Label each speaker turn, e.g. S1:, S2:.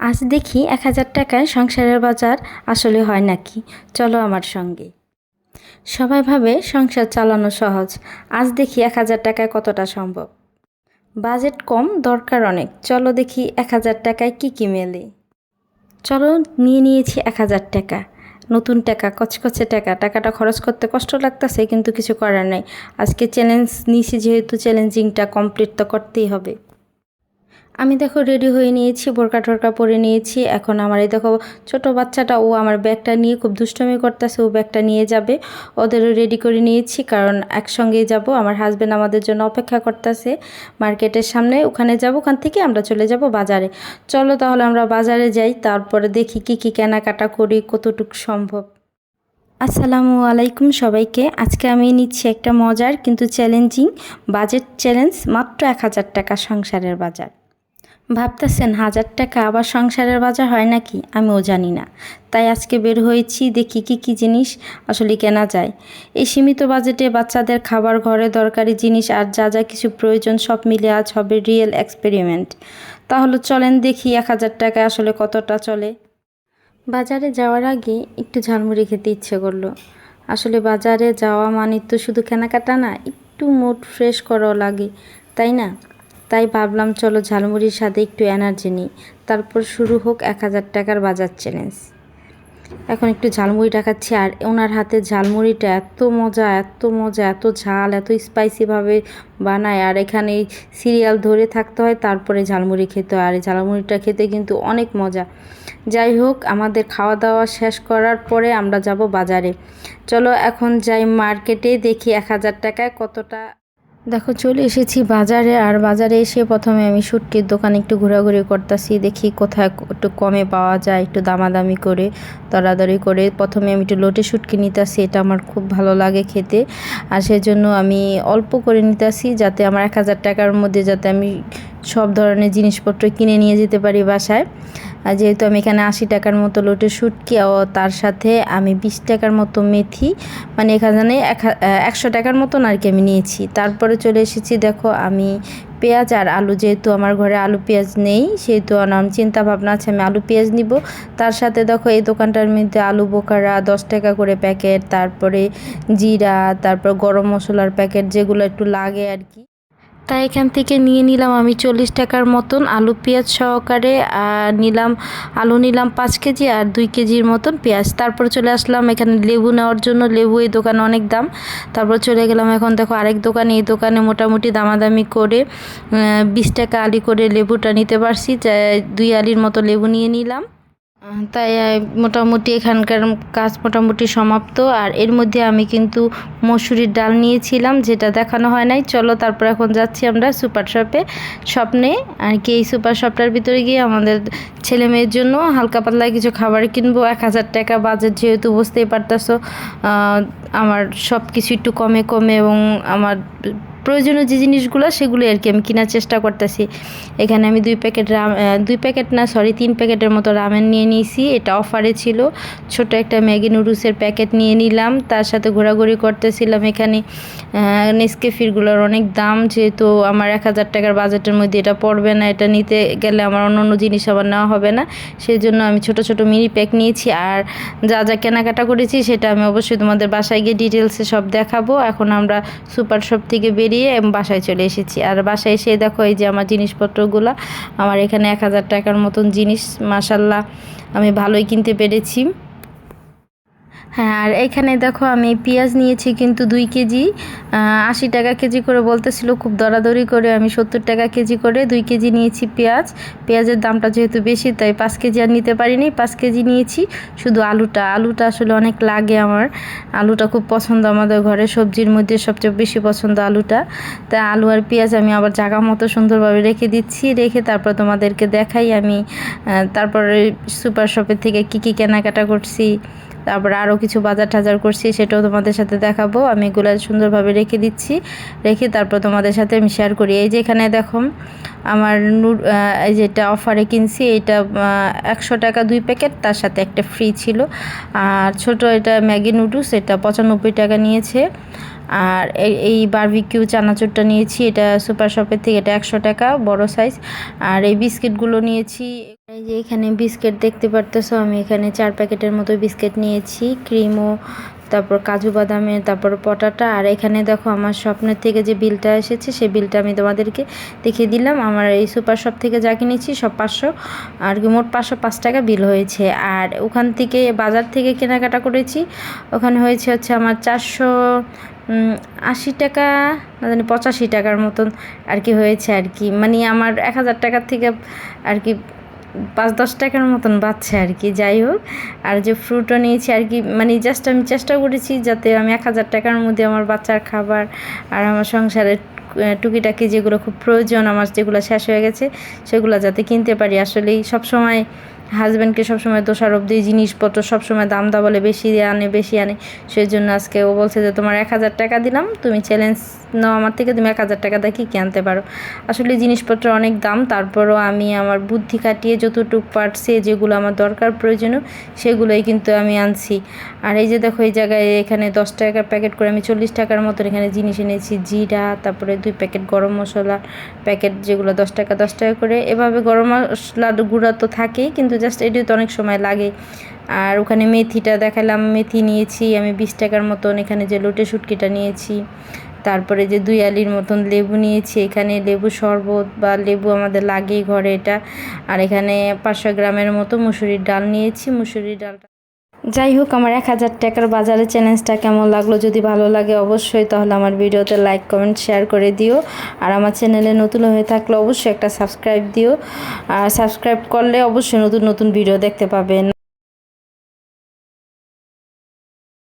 S1: আজ দেখি এক হাজার টাকায় সংসারের বাজার আসলে হয় নাকি? চলো আমার সঙ্গে। সবাই ভাবে সংসার চালানো সহজ। আজ দেখি এক হাজার টাকায় কতটা সম্ভব। বাজেট কম, দরকার অনেক। চলো দেখি এক হাজার টাকায় কি কি মেলে। চলো নিয়ে নিয়েছি এক হাজার টাকা। নতুন টাকা, কচকচে টাকা। টাকাটা খরচ করতে কষ্ট লাগতেছে, কিন্তু কিছু করার নাই। আজকে চ্যালেঞ্জ নিয়েছি, যেহেতু চ্যালেঞ্জিংটা কমপ্লিট তো করতেই হবে। আমি দেখো রেডি হয়ে নিয়েছি, বোরকা টোরকা পরে নিয়েছি। এখন আমার এই দেখো ছোট বাচ্চাটা, ও আমার ব্যাগটা নিয়ে খুব দুষ্টমি করতেছে, ও ব্যাগটা নিয়ে যাবে। ওদেরও রেডি করে নিয়েছি, কারণ একসঙ্গে যাব। আমার হাজব্যান্ড আমাদের জন্য অপেক্ষা করতেছে মার্কেটের সামনে, ওখানে যাব, ওখান থেকে আমরা চলে যাব বাজারে। চলো তাহলে আমরা বাজারে যাই, তারপরে দেখি কি কি কেনাকাটা করি, কতটুকু সম্ভব। আসসালামু আলাইকুম সবাইকে। আজকে আমি নিচ্ছি একটা মজার, কিন্তু চ্যালেঞ্জিং বাজেট চ্যালেঞ্জ মাত্র এক হাজার টাকা সংসারের বাজার। ভাবতেছেন, হাজার টাকা আবার সংসারের বাজার হয় নাকি? আমিও জানি না। তাই আজকে বের হয়েছি, দেখি কি কি জিনিস আসলে কেনা যায়। এই সীমিত বাজেটে বাচ্চাদের খাবার, ঘরে দরকারি জিনিস আর যা যা কিছু প্রয়োজন সব মিলে আজ হবে রিয়েল এক্সপেরিমেন্ট। তাহলে চলেন দেখি এক হাজার টাকা আসলে কতটা চলে। বাজারে যাওয়ার আগে একটু ঝালমুড়ি খেতে ইচ্ছে করল। আসলে বাজারে যাওয়া মানে তো শুধু কেনাকাটা না, একটু মুড ফ্রেশ করাও লাগে, তাই না? তাই ভাবলাম, চলো ঝালমুড়ির সাথে একটু এনার্জি নিই। তারপর শুরু হোক এক হাজার টাকার বাজার চ্যালেঞ্জ এখন একটু ঝালমুড়িটা খাচ্ছি, আর ওনার হাতে ঝালমুড়িটা এত মজা এত মজা, এত ঝাল, এত স্পাইসিভাবে বানায়। আর এখানে সিরিয়াল ধরে থাকতে হয়, তারপরে ঝালমুড়ি খেতে হয়। আর ঝালমুড়িটা খেতে কিন্তু অনেক মজা। যাই হোক, আমাদের খাওয়া দাওয়া শেষ করার পরে আমরা যাব বাজারে। চলো এখন যাই মার্কেটে দেখি এক হাজার টাকায় কতটা দেখো, চলে এসেছি বাজারে, আর বাজারে এসে প্রথমে আমি শুটকির দোকানে একটু ঘোরাঘুরি করতেছি, দেখি কোথায় একটু কমে পাওয়া যায়, একটু দামাদামি করে, দরাদরি করে। প্রথমে আমি একটু লোটে শুটকি নিতেছি, এটা আমার খুব ভালো লাগে খেতে। আর সেজন্য আমি অল্প করে নিতেছি, যাতে আমার এক হাজার টাকার মধ্যে যাতে আমি সব ধরনের জিনিসপত্র কিনে নিয়ে যেতে পারি বাসায়। আর যেহেতু আমি এখানে আশি টাকার মতো লোটে শুটকি ও তার সাথে আমি বিশ টাকার মতো মেথি মানে এখানে একশো টাকার মতন আর কি আমি নিয়েছি। তারপরে চলে এসেছি, দেখো আমি পেঁয়াজ আর আলু, যেহেতু আমার ঘরে আলু পেঁয়াজ নেই, সেহেতু আমার চিন্তা ভাবনা আছে, আমি আলু পেঁয়াজ নিব। তার সাথে দেখো এই দোকানটার মধ্যে আলু বোকারা দশ টাকা করে প্যাকেট, তারপরে জিরা, তারপর গরম মশলার প্যাকেট, যেগুলো একটু লাগে আর কি। তাই এখান থেকে নিয়ে নিলাম আমি চল্লিশ টাকার মতন আলু পেঁয়াজ সহকারে নিলাম, আলু নিলাম পাঁচ কেজি আর দুই কেজির মতন পেঁয়াজ। তারপর চলে আসলাম এখানে লেবু নেওয়ার জন্য। লেবু এই দোকানে অনেক দাম। তারপর চলে গেলাম এখন দেখো আরেক দোকানে। এই দোকানে মোটামুটি দামাদামি করে বিশ টাকা আলি করে লেবুটা নিতে পারছি। দুই আলির মতো লেবু নিয়ে নিলাম। তাই মোটামুটি এখানকার কাজ মোটামুটি সমাপ্ত। আর এর মধ্যে আমি কিন্তু মসুরির ডাল নিয়েছিলাম, যেটা দেখানো হয় নাই। চলো তারপর এখন যাচ্ছি আমরা সুপার শপে, স্বপ্নে। আর কি, এই সুপার শপটার ভিতরে গিয়ে আমাদের ছেলে মেয়ের জন্য হালকা পাতলা কিছু খাবার কিনবো। এক হাজার টাকা বাজেট, যেহেতু বুঝতেই পারতেছো আমার সব কিছু একটু কমে কমে এবং আমার প্রয়োজনীয় যে জিনিসগুলো সেগুলো আর কি আমি কেনার চেষ্টা করতেছি। এখানে আমি দুই প্যাকেট রাম দুই প্যাকেট না সরি তিন প্যাকেটের মতো রামেন নিয়ে নিয়েছি। এটা অফারে ছিল। ছোট একটা ম্যাগি নুডলসের প্যাকেট নিয়ে নিলাম। তার সাথে ঘোরাঘুরি করতেছিলাম এখানে। নেসকেফিরগুলোর অনেক দাম, যেহেতু আমার এক হাজার টাকার বাজেটের মধ্যে এটা পড়বে না। এটা নিতে গেলে আমার অন্য অন্য জিনিস আবার নেওয়া হবে না। সেই জন্য আমি ছোট ছোট মিনি প্যাক নিয়েছি। আর যা যা কেনাকাটা করেছি, সেটা আমি অবশ্যই তোমাদের বাসায় গিয়ে ডিটেলসে সব দেখাবো। এখন আমরা সুপার শপ থেকে বেরিয়ে বেরিয়ে বাসায় চলে এসেছি। আর বাসায় এসে দেখো এই যে আমার জিনিসপত্রগুলো, আমার এখানে এক হাজার টাকার মতন জিনিস মাসাল্লাহ আমি ভালোই কিনতে পেরেছি। হ্যাঁ আর এখানে দেখো আমি পেঁয়াজ নিয়েছি কিন্তু দুই কেজি আশি টাকা কেজি করে বলতেছিল, খুব দরাদরি করে আমি সত্তর টাকা কেজি করে দুই কেজি নিয়েছি পেঁয়াজ। পেঁয়াজের দামটা যেহেতু বেশি, তাই পাঁচ কেজি আর নিতে পারিনি। পাঁচ কেজি নিয়েছি শুধু আলুটা। আলুটা আসলে অনেক লাগে আমার। আলুটা খুব পছন্দ আমাদের ঘরে, সবজির মধ্যে সবচেয়ে বেশি পছন্দ আলুটা। তাই আলু আর পেঁয়াজ আমি আবার জায়গা মতো সুন্দরভাবে রেখে দিচ্ছি। রেখে তারপর তোমাদেরকে দেখাই আমি তারপরে সুপার শপের থেকে কী কী কেনাকাটা করছি। তারপর আরও কিছু বাজার টাজার করছি, সেটাও তোমাদের সাথে দেখাবো। আমি এগুলো সুন্দরভাবে রেখে দিচ্ছি। রেখে তারপর তোমাদের সাথে আমি শেয়ার করি। এই যে এখানে দেখো, আমার এই যেটা অফারে কিনছি, এটা একশো টাকা দুই প্যাকেট তার সাথে একটা ফ্রি ছিল। আর ছোট এটা ম্যাগি নুডলস, এটা পঁচানব্বই টাকা নিয়েছে। আর এই বারবিকিউ চানাচুরটা নিয়েছি, এটা সুপার শপের থেকে, এটা একশো টাকা, বড় সাইজ আর এই বিস্কিটগুলো নিয়েছি, এই যে এখানে বিস্কিট দেখতে পারতেছো, আমি এখানে চার প্যাকেটের মতো বিস্কিট নিয়েছি ক্রিমও তারপর কাজু বাদামের তারপর পটাটা, আর এখানে দেখো আমার স্বপ্নের থেকে যে বিলটা এসেছে, সেই বিলটা আমি তোমাদেরকে দেখিয়ে দিলাম। আমার এই সুপার শপ থেকে যা কিনেছি, সব পাঁচশো, আর কি মোট পাঁচশো পাঁচ টাকা বিল হয়েছে। আর ওখান থেকে বাজার থেকে কেনাকাটা করেছি, ওখানে হয়েছে হচ্ছে আমার চারশো আশি টাকা, না জানি, পঁচাশি টাকার মতন আর কি হয়েছে আর কি। মানে আমার এক হাজার টাকার থেকে আর কি পাঁচ, দশ টাকার মতন বাচ্চা আর কি, যাই হোক। আর যে ফ্রুটও নিয়েছি আর কি মানে জাস্ট আমি চেষ্টা করেছি যাতে আমি এক হাজার টাকার মধ্যে আমার বাচ্চার খাবার আর আমার সংসারের টুকিটাকি যেগুলো খুব প্রয়োজন, আমার যেগুলো শেষ হয়ে গেছে, সেগুলো যাতে কিনতে পারি। আসলেই সবসময় হাজব্যান্ডকে সবসময় দোষারোপ দিই, জিনিসপত্র সবসময় দাম দা বলে বেশি আনে বেশি আনে। সেই জন্য আজকে ও বলছে যে, তোমার এক হাজার টাকা দিলাম, তুমি চ্যালেঞ্জ নাও আমার থেকে, তুমি এক হাজার টাকা দেখি কী কী আনতে পারো? আসলে জিনিসপত্র অনেক দাম, তারপরও আমি আমার বুদ্ধি কাটিয়ে যতটুকু পারছে, যেগুলো আমার দরকার প্রয়োজনীয়, সেগুলোই কিন্তু আমি আনছি। আর এই যে দেখো, এই জায়গায় এখানে দশ টাকার প্যাকেট করে আমি চল্লিশ টাকার মতন এখানে জিনিস এনেছি, জিরা, তারপরে দুই প্যাকেট গরম মশলা, প্যাকেট যেগুলো দশ টাকা দশ টাকা করে। এভাবে গরম মশলার গুঁড়া তো থাকেই, কিন্তু জাস্ট এটিও তো অনেক সময় লাগে। আর ওখানে মেথিটা দেখালাম, মেথি নিয়েছি, আমি বিশ টাকার মতন এখানে যে লোটে শুটকিটা নিয়েছি। তারপরে যে দুই আলির মতন লেবু নিয়েছি, এখানে লেবু শরবত বা লেবু আমাদের লাগে ঘরে এটা। আর এখানে পাঁচশো গ্রামের মতো মুসুরির ডাল নিয়েছি, মুসুরির ডালটা যাই হোক, আমার এক হাজার টাকার বাজারে চ্যালেঞ্জটা কেমন লাগল? যদি ভালো লাগে অবশ্যই, তাহলে আমার ভিডিওতে লাইক কমেন্ট শেয়ার করে দিও। আর আমার চ্যানেলে নতুন হয়ে থাকলে অবশ্যই একটা সাবস্ক্রাইব দিও। আর সাবস্ক্রাইব করলে অবশ্যই নতুন নতুন ভিডিও দেখতে পাবেন।